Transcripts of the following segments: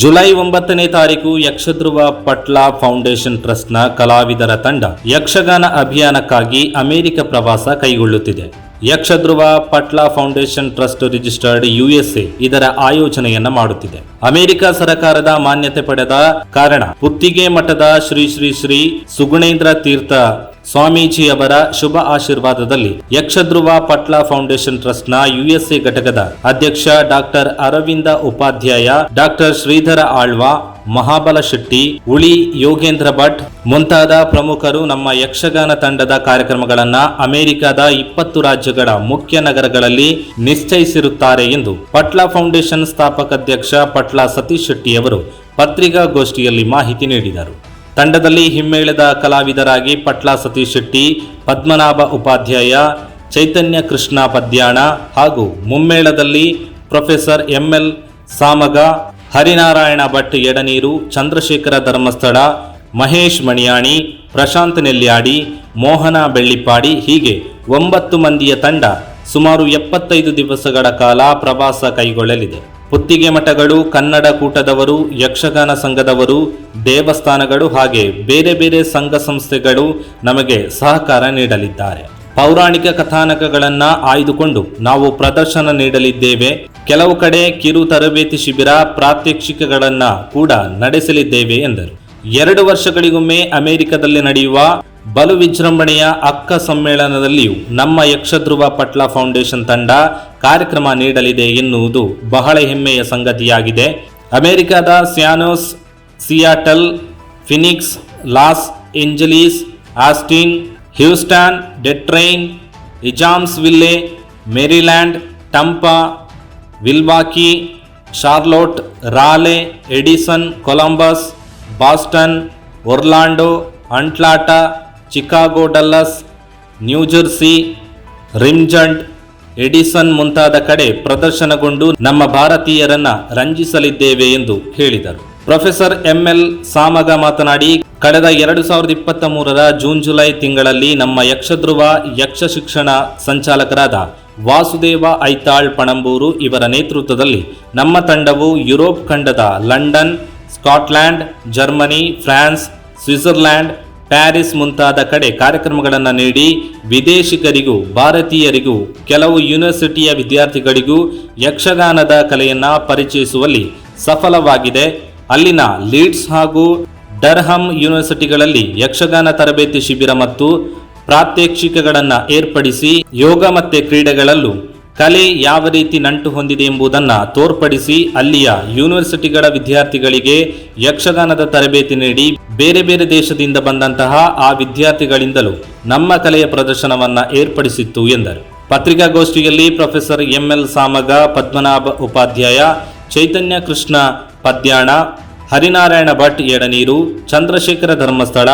July ಒಂಬತ್ತನೇ ತಾರೀಕು Yakshadhruva Patla foundation ಟ್ರಸ್ಟ್ನ ಕಲಾವಿದರ ತಂಡ ಯಕ್ಷಗಾನ ಅಭಿಯಾನಕ್ಕಾಗಿ ಅಮೆರಿಕ ಪ್ರವಾಸ ಕೈಗೊಳ್ಳುತ್ತಿದೆ. Yakshadhruva Patla foundation trust registered USA ಇದರ ಆಯೋಜನೆಯನ್ನ ಮಾಡುತ್ತಿದೆ. ಅಮೆರಿಕ ಸರ್ಕಾರದ ಮಾನ್ಯತೆ ಪಡೆದ ಕಾರಣ ಪುತ್ತಿಗೆ ಮಠದ ಶ್ರೀ ಶ್ರೀ ಶ್ರೀ ಸುಗುಣೇಂದ್ರ ತೀರ್ಥ ಸ್ವಾಮೀಜಿಯವರ ಶುಭ ಆಶೀರ್ವಾದದಲ್ಲಿ ಯಕ್ಷಧ್ರುವ ಪಟ್ಲ ಫೌಂಡೇಶನ್ ಟ್ರಸ್ಟ್ನ ಯುಎಸ್ಎ ಘಟಕದ ಅಧ್ಯಕ್ಷ ಡಾಕ್ಟರ್ ಅರವಿಂದ ಉಪಾಧ್ಯಾಯ, ಡಾಕ್ಟರ್ ಶ್ರೀಧರ ಆಳ್ವಾ, ಮಹಾಬಲ ಶೆಟ್ಟಿ, ಉಳಿ ಯೋಗೇಂದ್ರ ಭಟ್ ಮುಂತಾದ ಪ್ರಮುಖರು ನಮ್ಮ ಯಕ್ಷಗಾನ ತಂಡದ ಕಾರ್ಯಕ್ರಮಗಳನ್ನ ಅಮೆರಿಕದ ಇಪ್ಪತ್ತು ರಾಜ್ಯಗಳ ಮುಖ್ಯ ನಗರಗಳಲ್ಲಿ ನಿಶ್ಚಯಿಸಿರುತ್ತಾರೆ ಎಂದು ಪಟ್ಲಾ ಫೌಂಡೇಶನ್ ಸ್ಥಾಪಕಾಧ್ಯಕ್ಷ ಪಟ್ಲಾ ಸತೀಶ್ ಶೆಟ್ಟಿಯವರು ಪತ್ರಿಕಾಗೋಷ್ಠಿಯಲ್ಲಿ ಮಾಹಿತಿ ನೀಡಿದರು. ತಂಡದಲ್ಲಿ ಹಿಮ್ಮೇಳದ ಕಲಾವಿದರಾಗಿ ಪಟ್ಲಾ ಸತೀಶ್ ಶೆಟ್ಟಿ, ಪದ್ಮನಾಭ ಉಪಾಧ್ಯಾಯ, ಚೈತನ್ಯ ಕೃಷ್ಣ ಪದ್ಯಾಣ ಹಾಗೂ ಮುಮ್ಮೇಳದಲ್ಲಿ professor M L Samaga, Harinarayana Bhat Edaneeru, Chandrashekhara Dharmasthala, Mahesh Maniyani, Prashanth Nelyadi, Mohana Bellippadi ಹೀಗೆ ಒಂಬತ್ತು ಮಂದಿಯ ತಂಡ ಸುಮಾರು ಎಪ್ಪತ್ತೈದು ದಿವಸಗಳ ಕಾಲ ಪ್ರವಾಸ ಕೈಗೊಳ್ಳಲಿದೆ. ಪುತ್ತಿಗೆ ಮಠಗಳು, ಕನ್ನಡ ಕೂಟದವರು, ಯಕ್ಷಗಾನ ಸಂಘದವರು, ದೇವಸ್ಥಾನಗಳು ಹಾಗೆ ಬೇರೆ ಬೇರೆ ಸಂಘ ಸಂಸ್ಥೆಗಳು ನಮಗೆ ಸಹಕಾರ ನೀಡಲಿದ್ದಾರೆ. ಪೌರಾಣಿಕ ಕಥಾನಕಗಳನ್ನು ಆಯ್ದುಕೊಂಡು ನಾವು ಪ್ರದರ್ಶನ ನೀಡಲಿದ್ದೇವೆ. ಕೆಲವು ಕಡೆ ಕಿರು ತರಬೇತಿ ಶಿಬಿರ ಪ್ರಾತ್ಯಕ್ಷಿಕೆಗಳನ್ನ ಕೂಡ ನಡೆಸಲಿದ್ದೇವೆ ಎಂದರು. ಎರಡು ವರ್ಷಗಳಿಗೊಮ್ಮೆ ಅಮೆರಿಕದಲ್ಲಿ ನಡೆಯುವ ಬಲು ವಿಜೃಂಭಣೆಯ ಅಕ್ಕ ಸಮ್ಮೇಳನದಲ್ಲಿಯೂ ನಮ್ಮ ಯಕ್ಷಧ್ರುವ ಪಟ್ಲ ಫೌಂಡೇಶನ್ ತಂಡ ಕಾರ್ಯಕ್ರಮ ನೀಡಲಿದೆ ಎನ್ನುವುದು ಬಹಳ ಹೆಮ್ಮೆಯ ಸಂಗತಿಯಾಗಿದೆ. ಅಮೆರಿಕದ ಸ್ಯಾನೋಸ್ Seattle, Phoenix, Los Angeles, Austin, Houston, Detroit, Ijamsville, Maryland, Tampa, Milwaukee Charlotte Raleigh, Edison, Columbus, Boston, Orlando, Atlanta, Chicago Dallas New Jersey Richmond Edison ಮುಂತಾದ ಕಡೆ ಪ್ರದರ್ಶನಗೊಂಡು ನಮ್ಮ ಭಾರತೀಯರನ್ನ ರಂಜಿಸಲಿದ್ದೇವೆ ಎಂದು ಹೇಳಿದರು. ಪ್ರೊಫೆಸರ್ ಎಂಎಲ್ ಸಾಮಗ ಮಾತನಾಡಿ, ಕಳೆದ ಎರಡು ಸಾವಿರದ ಇಪ್ಪತ್ತ ಮೂರರ ಜೂನ್ ಜುಲೈ ತಿಂಗಳಲ್ಲಿ ನಮ್ಮ ಯಕ್ಷಧ್ರುವ ಯಕ್ಷ ಶಿಕ್ಷಣ ಸಂಚಾಲಕರಾದ ವಾಸುದೇವ ಐತಾಳ್ ಪಣಂಬೂರು ಇವರ ನೇತೃತ್ವದಲ್ಲಿ ನಮ್ಮ ತಂಡವು ಯುರೋಪ್ ಖಂಡದ London, Scotland, Germany, France, Switzerland Paris ಮುಂತಾದ ಕಡೆ ಕಾರ್ಯಕ್ರಮಗಳನ್ನು ನೀಡಿ ವಿದೇಶಿಗರಿಗೂ, ಭಾರತೀಯರಿಗೂ, ಕೆಲವು ಯೂನಿವರ್ಸಿಟಿಯ ವಿದ್ಯಾರ್ಥಿಗಳಿಗೂ ಯಕ್ಷಗಾನದ ಕಲೆಯನ್ನು ಪರಿಚಯಿಸುವಲ್ಲಿ ಸಫಲವಾಗಿದೆ. ಅಲ್ಲಿನ ಲೀಡ್ಸ್ ಹಾಗೂ ಡರ್ಹಮ್ ಯೂನಿವರ್ಸಿಟಿಗಳಲ್ಲಿ ಯಕ್ಷಗಾನ ತರಬೇತಿ ಶಿಬಿರ ಮತ್ತು ಪ್ರಾತ್ಯಕ್ಷಿಕೆಗಳನ್ನು ಏರ್ಪಡಿಸಿ ಯೋಗ ಮತ್ತು ಕ್ರೀಡೆಗಳಲ್ಲೂ ಕಲೆ ಯಾವ ರೀತಿ ನಂಟು ಹೊಂದಿದೆ ಎಂಬುದನ್ನು ತೋರ್ಪಡಿಸಿ ಅಲ್ಲಿಯ ಯೂನಿವರ್ಸಿಟಿಗಳ ವಿದ್ಯಾರ್ಥಿಗಳಿಗೆ ಯಕ್ಷಗಾನದ ತರಬೇತಿ ನೀಡಿ ಬೇರೆ ಬೇರೆ ದೇಶದಿಂದ ಬಂದಂತಹ ಆ ವಿದ್ಯಾರ್ಥಿಗಳಿಂದಲೂ ನಮ್ಮ ಕಲೆಯ ಪ್ರದರ್ಶನವನ್ನ ಏರ್ಪಡಿಸಿತ್ತು ಎಂದರು. ಪತ್ರಿಕಾಗೋಷ್ಠಿಯಲ್ಲಿ professor M L Samaga, Padmanabha Upadhyaya, Chaitanya Krishna Padyana, Harinarayana Bhat Edaneeru, Chandrashekhara Dharmasthala,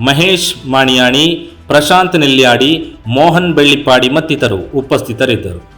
Mahesh Maniyani, Prashanth Nelyadi, Mohan Bellippadi ಮತ್ತಿತರು ಉಪಸ್ಥಿತರಿದ್ದರು.